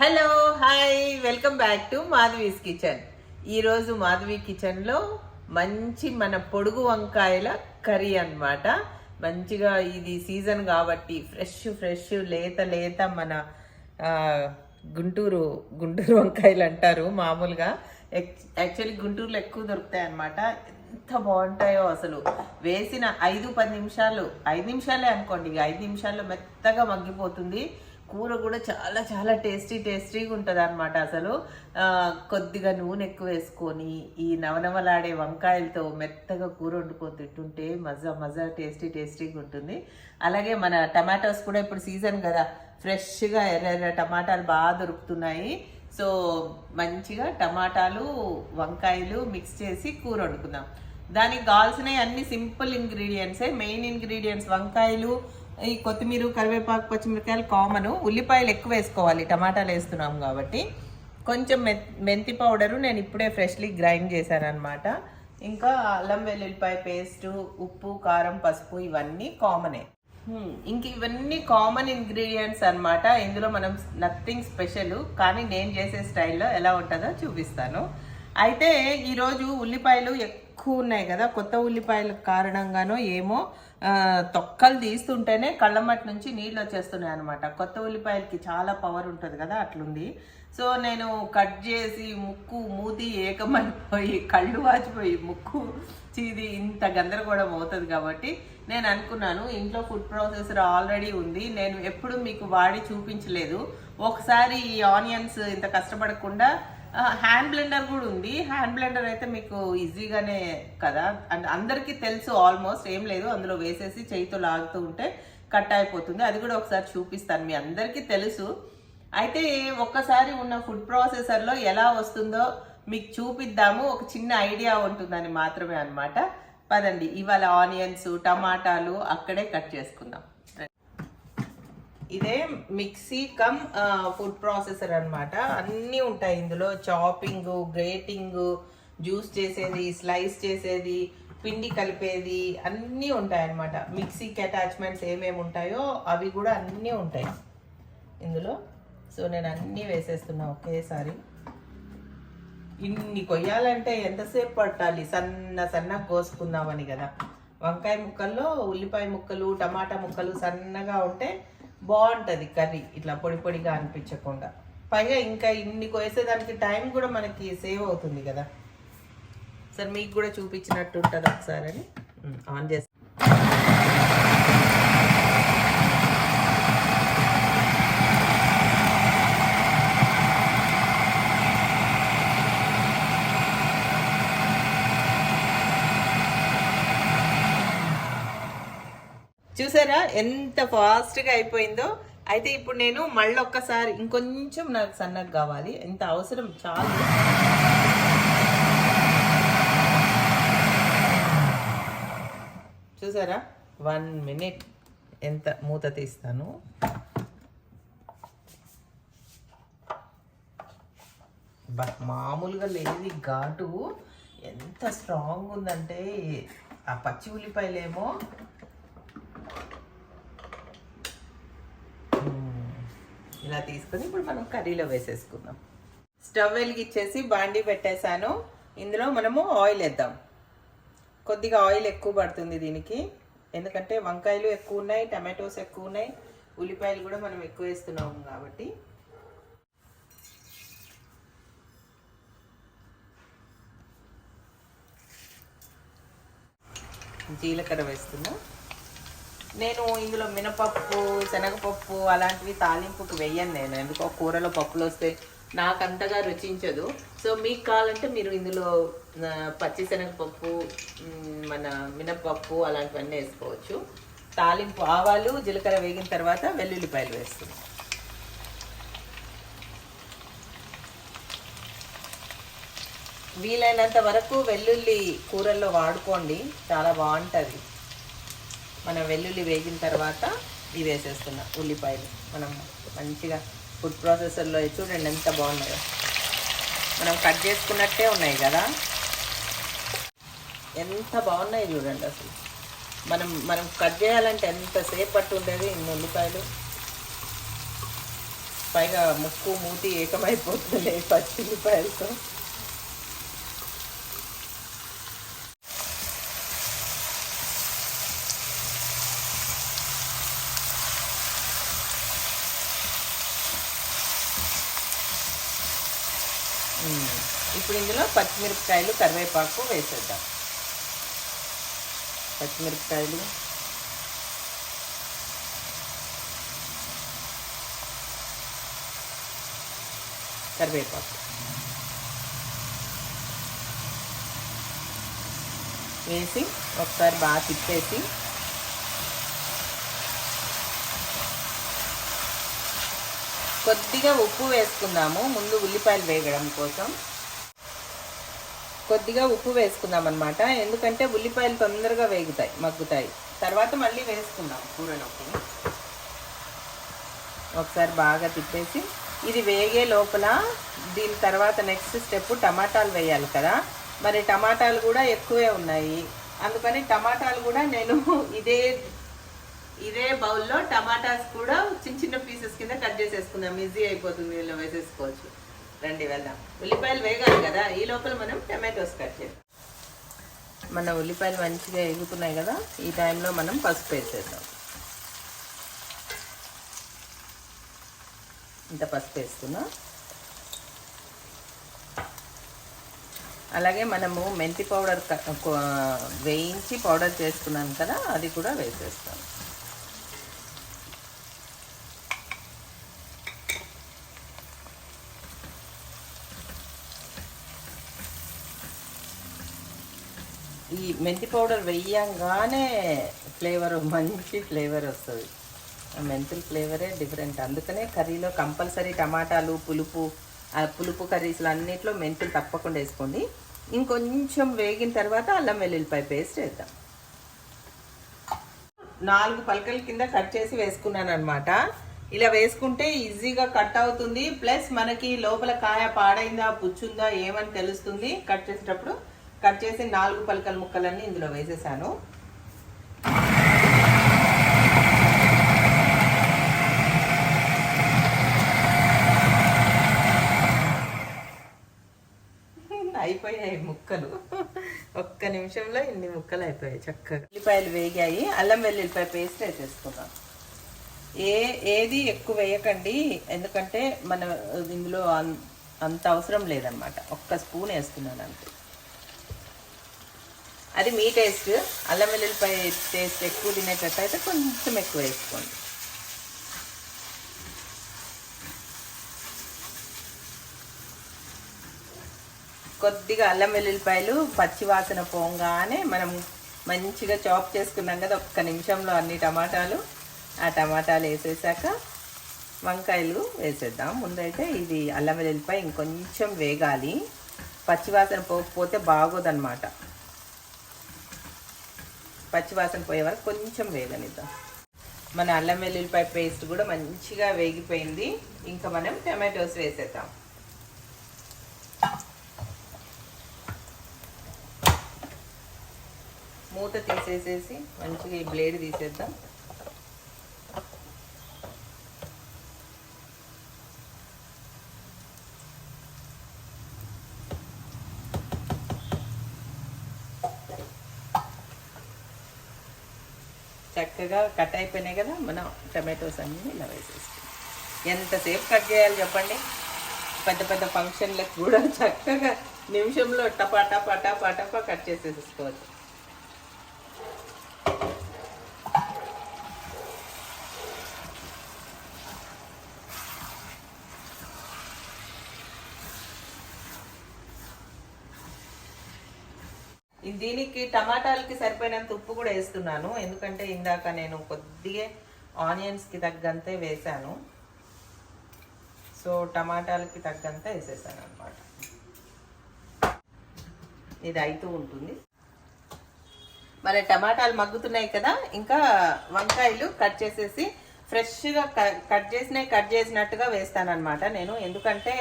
Hello hi welcome back to Madhavi's kitchen ఈరోజు మాధవి కిచెన్లో మంచి మన పొడుగు వంకాయల కర్రీ అన్నమాట. మంచిగా ఇది సీజన్ కాబట్టి ఫ్రెష్ ఫ్రెష్ లేత లేత మన గుంటూరు గుంటూరు వంకాయలు అంటారు మామూలుగా. యాక్చువల్లీ గుంటూరులో ఎక్కువ దొరుకుతాయి అన్నమాట. ఎంత బాగుంటాయో అసలు. వేసిన ఐదు పది నిమిషాలు ఐదు నిమిషాలే అనుకోండి ఇక ఐదు నిమిషాల్లో మెత్తగా మగ్గిపోతుంది. కూర కూడా చాలా చాలా టేస్టీ టేస్టీగా ఉంటుంది అనమాట అసలు కొద్దిగా నూనె ఎక్కువ వేసుకొని ఈ నవనవలాడే వంకాయలతో మెత్తగా కూర వండుకొని తింటుంటే మజా మజా టేస్టీ టేస్టీగా ఉంటుంది. అలాగే మన టమాటోస్ కూడా ఇప్పుడు సీజన్ కదా ఫ్రెష్గా ఎర్ర ఎర్ర టమాటాలు బాగా దొరుకుతున్నాయి. సో మంచిగా టమాటాలు వంకాయలు మిక్స్ చేసి కూర వండుకుందాం. దానికి కావాల్సినవి అన్ని సింపుల్ ఇంగ్రీడియంట్సే. మెయిన్ ఇంగ్రీడియంట్స్ వంకాయలు ఈ కొత్తిమీర కరివేపాకు పచ్చిమిరకాయలు కామన్. ఉల్లిపాయలు ఎక్కువ వేసుకోవాలి. టమాటాలు వేస్తున్నాం కాబట్టి. కొంచెం మె మెంతి పౌడరు నేను ఇప్పుడే ఫ్రెష్లీ గ్రైండ్ చేశాను అనమాట ఇంకా అల్లం వెల్లుల్లిపాయ పేస్టు ఉప్పు కారం పసుపు ఇవన్నీ కామనే. ఇంక ఇవన్నీ కామన్ ఇంగ్రీడియంట్స్ అనమాట ఇందులో మనం నథింగ్ స్పెషల్. కానీ నేను చేసే స్టైల్లో ఎలా ఉంటుందో చూపిస్తాను. అయితే ఈరోజు ఉల్లిపాయలు ఎక్కువ ఉన్నాయి కదా కొత్త ఉల్లిపాయల కారణంగానో ఏమో తొక్కలు తీస్తుంటేనే కళ్ళమట్టి నుంచి నీళ్ళు వచ్చేస్తున్నాయి అనమాట కొత్త ఉల్లిపాయలకి చాలా పవర్ ఉంటుంది కదా అట్లుంది. సో నేను కట్ చేసి ముక్కు మూతి ఏకమైపోయి కళ్ళు వాచిపోయి ముక్కు చీది ఇంత గందరగోళం అవుతుంది కాబట్టి నేను అనుకున్నాను ఇంట్లో ఫుడ్ ప్రాసెసర్ ఆల్రెడీ ఉంది. నేను ఎప్పుడు మీకు వాడి చూపించలేదు. ఒకసారి ఈ ఆనియన్స్ ఇంత కష్టపడకుండా హ్యాండ్ బ్లెండర్ కూడా ఉంది. హ్యాండ్ బ్లెండర్ అయితే మీకు ఈజీగానే కదా? అండ్ అందరికీ తెలుసు ఆల్మోస్ట్ ఏం లేదు. అందులో వేసేసి చేయితో లాగుతూ ఉంటే కట్ అయిపోతుంది. అది కూడా ఒకసారి చూపిస్తాను. మీ అందరికీ తెలుసు. అయితే ఒక్కసారి ఉన్న ఫుడ్ ప్రాసెసర్లో ఎలా వస్తుందో మీకు చూపిద్దాము. ఒక చిన్న ఐడియా ఉంటుందని మాత్రమే అన్నమాట. పదండి ఇవాళ ఆనియన్స్ టమాటాలు అక్కడే కట్ చేసుకుందాం. ఇదే మిక్సీ కమ్ ఫుడ్ ప్రాసెసర్ అన్నమాట. అన్నీ ఉంటాయి ఇందులో. చాపింగ్ గ్రేటింగ్ జ్యూస్ చేసేది స్లైస్ చేసేది పిండి కలిపేది అన్నీ ఉంటాయన్నమాట మిక్సీకి అటాచ్మెంట్స్ ఏమేమి ఉంటాయో అవి కూడా అన్నీ ఉంటాయి ఇందులో. సో నేను అన్నీ వేసేస్తున్నా ఒకేసారి. ఇన్ని కొయ్యాలంటే ఎంతసేపు పట్టాలి? సన్న సన్నగా కోసుకుందామని కదా. వంకాయ ముక్కల్లో ఉల్లిపాయ ముక్కలు టమాటా ముక్కలు సన్నగా ఉంటే బాగుంటుంది కర్రీ. ఇట్లా పొడి పొడిగా అనిపించకుండా. పైగా ఇంకా ఇన్ని కోసేదానికి టైం కూడా మనకి సేవ్ అవుతుంది కదా. సరే మీకు కూడా చూపించినట్టు ఉంటుంది ఒకసారి అని? ఆన్ చేస్తాను. చూసారా ఎంత ఫాస్ట్గా అయిపోయిందో. అయితే ఇప్పుడు నేను మళ్ళీ ఒక్కసారి ఇంకొంచెం నాకు సన్నగా కావాలి. ఎంత అవసరం? చాలు. చూసారా? One minute. ఎంత మూత తీస్తాను? బట్ మామూలుగా లేని ఘాటు ఎంత స్ట్రాంగ్ ఉందంటే ఆ పచ్చి ఉల్లిపాయలేమో ఇలా తీసుకొని ఇప్పుడు మనం కర్రీలో వేసేసుకుందాం. స్టవ్ వెలిగిచ్చేసి బాండీ పెట్టేశాను. ఇందులో మనము ఆయిల్ వేద్దాం. కొద్దిగా ఆయిల్ ఎక్కువ పడుతుంది దీనికి. ఎందుకంటే వంకాయలు ఎక్కువ ఉన్నాయి టమాటోస్ ఎక్కువ ఉన్నాయి ఉల్లిపాయలు కూడా మనం ఎక్కువ వేస్తున్నాము కాబట్టి. జీలకర్ర వేస్తున్నాం. నేను ఇందులో మినపప్పు శనగపప్పు అలాంటివి తాలింపుకి వెయ్యను నేను. ఎందుకో కూరలో పప్పులు వస్తే నాకు అంతగా రుచించదు. సో మీకు కావాలంటే మీరు ఇందులో పచ్చిశనగపప్పు పచ్చి శనగపప్పు మన మినపప్పు అలాంటివన్నీ వేసుకోవచ్చు. తాలింపు ఆవాలు జీలకర్ర వేగిన తర్వాత వెల్లుల్లిపాయలు వేస్తున్నాం. వీలైనంత వరకు వెల్లుల్లి కూరల్లో వాడుకోండి. చాలా బాగుంటుంది. మనం వెల్లుల్లి వేగిన తర్వాత ఇవి వేసేస్తున్నాం ఉల్లిపాయలు. మనం మంచిగా ఫుడ్ ప్రాసెసర్లో చూడండి ఎంత బాగున్నాయో. మనం కట్ చేసుకున్నట్టే ఉన్నాయి కదా. ఎంత బాగున్నాయి చూడండి అసలు. మనం మనం కట్ చేయాలంటే ఎంతసేపు పట్టు ఉండేది ఇన్ని ఉల్లిపాయలు? పైగా ముక్కు మూతి ఏకమైపోతుంది పచ్చి ఉల్లిపాయలతో. ఇప్పుడు ఇందులో పచ్చిమిరపకాయలు కరివేపాకు వేసేద్దాం. పచ్చిమిరపకాయలు. కరివేపాకు. వేసి ఒకసారి బాగా తిప్పేసి కొద్దిగా ఉప్పు వేసుకుందాము. ముందు ఉల్లిపాయలు వేగడం కోసం. కొద్దిగా ఉప్పు వేసుకుందాం అనమాట ఎందుకంటే ఉల్లిపాయలు తొందరగా వేగుతాయి మగ్గుతాయి. తర్వాత మళ్ళీ వేసుకుందాం కూరలోకి. ఒకసారి బాగా తిప్పేసి ఇది వేగే లోపల దీని తర్వాత నెక్స్ట్ స్టెప్ టమాటాలు వేయాలి కదా. మరి టమాటాలు కూడా ఎక్కువే ఉన్నాయి. అందుకని టమాటాలు కూడా నేను ఇదే ఇదే బౌల్లో టమాటాస్ కూడా చిన్న చిన్న పీసెస్ కింద కట్ చేసేసుకుందాం. ఈజీ అయిపోతుంది ఇలా వేసేసుకోవచ్చు. రండి వెళ్దాం. ఉల్లిపాయలు వేగాలి కదా ఈ లోపల మనం టమాటోస్ కట్ చేద్దాం. మన ఉల్లిపాయలు మంచిగా ఎగుతున్నాయి కదా ఈ టైంలో మనం పసుపు వేసేద్దాం. ఇంత పసుపు వేసుకున్నాం. అలాగే మనము మెంతి పౌడర్ వేయించి పౌడర్ చేసుకున్నాం కదా అది కూడా వేసేస్తాం. ఈ మెంతి పౌడర్ వేయంగానే ఫ్లేవర్ మంచి ఫ్లేవర్ వస్తుంది. ఆ మెంతుల ఫ్లేవరే డిఫరెంట్. అందుకనే కర్రీలో కంపల్సరీ టమాటాలు పులుపు పులుపు కర్రీస్లో అన్నిట్లో మెంతులు తప్పకుండా వేసుకోండి. ఇంకొంచెం వేగిన తర్వాత అల్లం వెల్లుల్లిపాయ పేస్ట్ వేద్దాం. నాలుగు పలకల కింద కట్ చేసి వేసుకున్నాను అనమాట ఇలా వేసుకుంటే ఈజీగా కట్ అవుతుంది. ప్లస్ మనకి లోపల కాయ పాడైందా పుచ్చుందా ఏమని తెలుస్తుంది కట్ చేసేటప్పుడు కట్ చేసి నాలుగు పలకల ముక్కలన్నీ ఇందులో వేసేసాను. అయిపోయాయి ముక్కలు. ఒక్క నిమిషంలో ఇన్ని ముక్కలు అయిపోయాయి చక్కగా. ఉల్లిపాయలు వేగాయి. అల్లం వెల్లుల్లిపాయ పేస్ట్ వేసేసుకుందాం ఏ ఏది ఎక్కువ వేయకండి. ఎందుకంటే మన ఇందులో అంత అవసరం లేదనమాట ఒక్క స్పూన్ వేస్తున్నాను అంతే. అది మీ టేస్ట్. అల్లం వెల్లుల్లిపాయ టేస్ట్ ఎక్కువ తినేటట్టు అయితే కొంచెం ఎక్కువ వేసుకోండి. కొద్దిగా అల్లం వెల్లుల్లిపాయలు పచ్చి వాసన పోగానే మనం మంచిగా చాప్ చేసుకున్నాం కదా ఒక్క నిమిషంలో అన్ని టమాటాలు. ఆ టమాటాలు వేసేసాక వంకాయలు వేసేద్దాం. ముందైతే ఇది అల్లం వెల్లుల్లిపాయ ఇంకొంచెం వేగాలి. పచ్చివాసన పోకపోతే బాగోదన్నమాట. పచ్చివాసన పోయే వరకు కొంచెం వేగనిద్దాం. మన అల్లం వెల్లుల్లిపాయ పేస్ట్ కూడా మంచిగా వేగిపోయింది. ఇంకా మనం టమాటోస్ వేసేద్దాం. మూత తీసేసేసి మంచిగా ఈ బ్లేడ్ తీసేద్దాం. చక్కగా కట్ అయిపోయినాయి కదా మనం టమాటోస్ అన్నీ ఇలా వేసేస్తాం ఎంతసేపు కట్ చేయాలి చెప్పండి? పెద్ద పెద్ద ఫంక్షన్లకు కూడా చక్కగా నిమిషంలో టపా టపా టపా టపా కట్ చేసేసుకోవచ్చు. దీనికి టమాటాలకి సరిపోయినంత ఉప్పు కూడా వేస్తున్నాను. ఎందుకంటే ఇందాక నేను కొద్దిగా ఆనియన్స్కి తగ్గంతే వేసాను సో టమాటాలకి తగ్గంతే వేసేసాను అనమాట ఇది అవుతూ ఉంటుంది. మరి టమాటాలు మగ్గుతున్నాయి కదా ఇంకా వంకాయలు కట్ చేసేసి ఫ్రెష్గా కట్ చేసినవి కట్ చేసినట్టుగా వేస్తాను నేను. ఎందుకంటే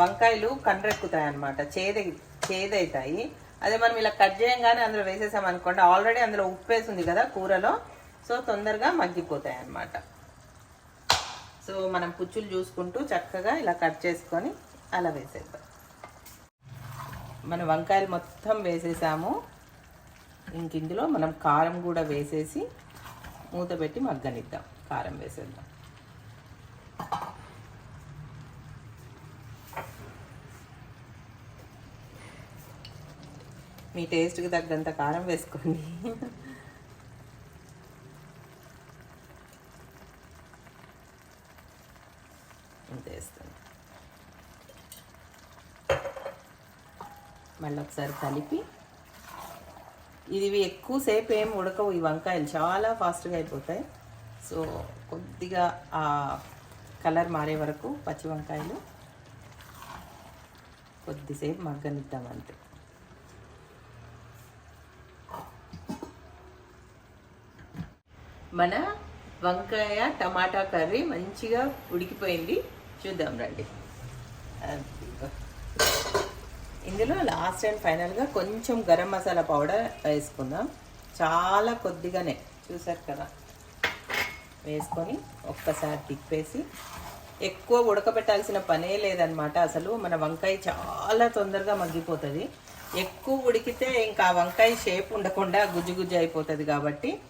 వంకాయలు కండ్రెక్కుతాయి అనమాట చేదు చేదవుతాయి అదే మనం ఇలా కట్ చేయంగానే అందులో వేసేసాం అనుకోండి. ఆల్రెడీ అందులో ఉప్పు వేసింది కదా కూరలో. సో తొందరగా మగ్గిపోతాయి అన్నమాట సో మనం పుచ్చులు చూసుకుంటూ చక్కగా ఇలా కట్ చేసుకొని అలా వేసేద్దాం. మన వంకాయలు మొత్తం వేసేసాము. ఇంక ఇందులో మనం కారం కూడా వేసేసి మూత పెట్టి మగ్గనిద్దాం. కారం వేసేద్దాం. మీ టేస్ట్కి తగ్గంత కారం వేసుకోండి. వేస్తాను మళ్ళీ ఒకసారి కలిపి ఇది ఎక్కువసేపు ఏం ఉడకవు ఈ వంకాయలు చాలా ఫాస్ట్గా అయిపోతాయి. సో కొద్దిగా ఆ కలర్ మారే వరకు పచ్చి వంకాయలు కొద్దిసేపు మగ్గనిద్దాం అంతే. మన వంకాయ టమాటా కర్రీ మంచిగా ఉడికిపోయింది. చూద్దాం రండి. ఇందులో లాస్ట్ అండ్ ఫైనల్గా కొంచెం గరం మసాలా పౌడర్ వేసుకుందాం. చాలా కొద్దిగానే చూసారు కదా? వేసుకొని ఒక్కసారి తిప్పేసి ఎక్కువ ఉడకబెట్టాల్సిన పనే లేదనమాట అసలు మన వంకాయ చాలా తొందరగా మగ్గిపోతుంది. ఎక్కువ ఉడికితే ఇంకా వంకాయ షేప్ ఉండకుండా గుజ్జు గుజ్జు అయిపోతుంది కాబట్టి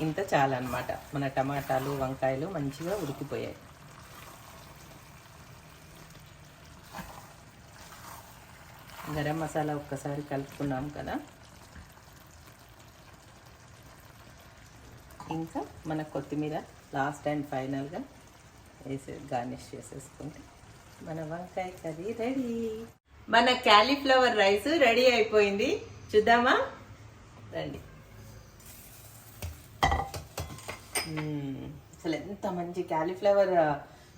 ఇంత చాలన్నమాట. మన టమాటాలు వంకాయలు మంచిగా ఉడికిపోయాయి. గరం మసాలా ఒక్కసారి కలుపుకున్నాం కదా. ఇంకా మన కొత్తిమీర లాస్ట్ అండ్ ఫైనల్గా వేసే గార్నిష్ చేసేసుకుంటే మన వంకాయ కర్రీ రెడీ. మన క్యాలీఫ్లవర్ రైస్ రెడీ అయిపోయింది. చూద్దామా? రండి. అసలు ఎంత మంచి క్యాలీఫ్లవర్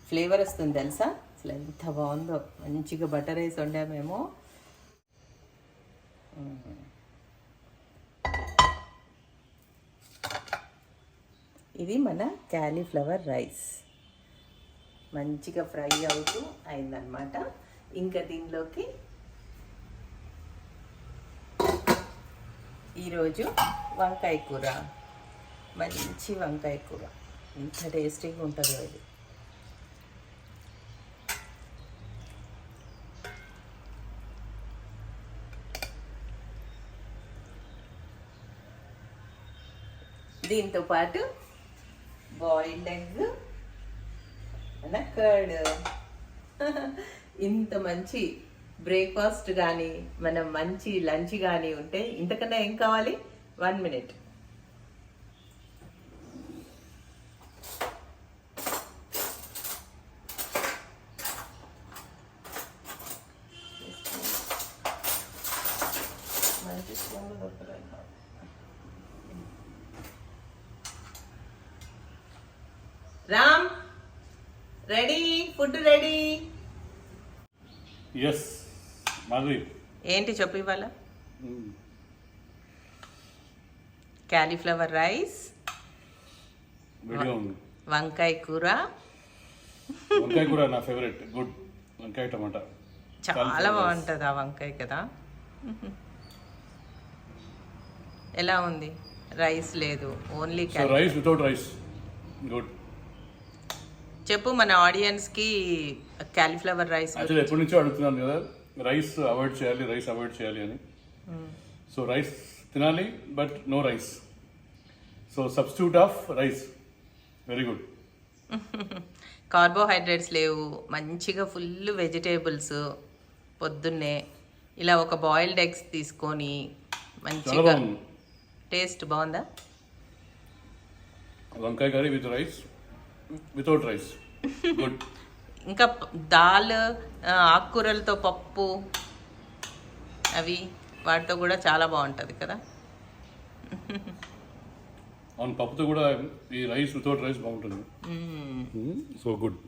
ఫ్లేవర్ వస్తుంది తెలుసా? అసలు ఎంత బాగుందో. మంచిగా బటర్ రైస్ వండామేమో ఇది మన క్యాలీఫ్లవర్ రైస్. మంచిగా ఫ్రై అవుతూ అయిందనమాట ఇంకా దీనిలోకి ఈరోజు వంకాయ కూర. మంచి వంకాయ కూర. ఎంత టేస్టీగా ఉంటుందో ఇది. దీంతో పాటు బాయిల్డ్ ఎగ్ కర్డ్ ఇంత మంచి బ్రేక్ఫాస్ట్ కానీ మనం మంచి లంచ్ కానీ ఉంటే ఇంతకన్నా ఏం కావాలి? One minute. Ram ready? Food ready? Yes Madhavi. ఏంటి చెప్పు ఇవాళ? క్యాలీఫ్లవర్ రైస్ వీడియో ఉంది వంకాయ కూర. వంకాయ కూడా నా ఫేవరెట్ గుడ్ వంకాయ టమాటా. చాలా బాగుంటుంది ఆ వంకాయ కదా. ఎలా ఉంది? రైస్ లేదు. Only rice without rice good చెప్పు మన ఆడియన్స్కి క్యాలీఫ్లవర్ రైస్ యాక్చువల్లీ ఎప్పటి నుంచో అడుగుతున్నాను కదా రైస్ అవాయిడ్ చేయాలి రైస్ అవాయిడ్ చేయాలి అని. సో రైస్ తినాలి but no rice so substitute of rice very good carbohydrates లేవు మంచిగా ఫుల్ వెజిటేబుల్స్ పొద్దున్నే. ఇలా ఒక బాయిల్డ్ ఎగ్స్ తీసుకొని మంచిగా టేస్ట్ బాగుందా. వంకాయ curry with rice without rice good ఇంకా దాల్ ఆకుకూరలతో పప్పు అవి వాటితో కూడా చాలా బాగుంటుంది కదా. అవును పప్పుతో కూడా ఈ రైస్ వితౌట్ రైస్ బాగుంటుంది. So good.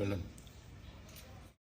వెళ్ళండి.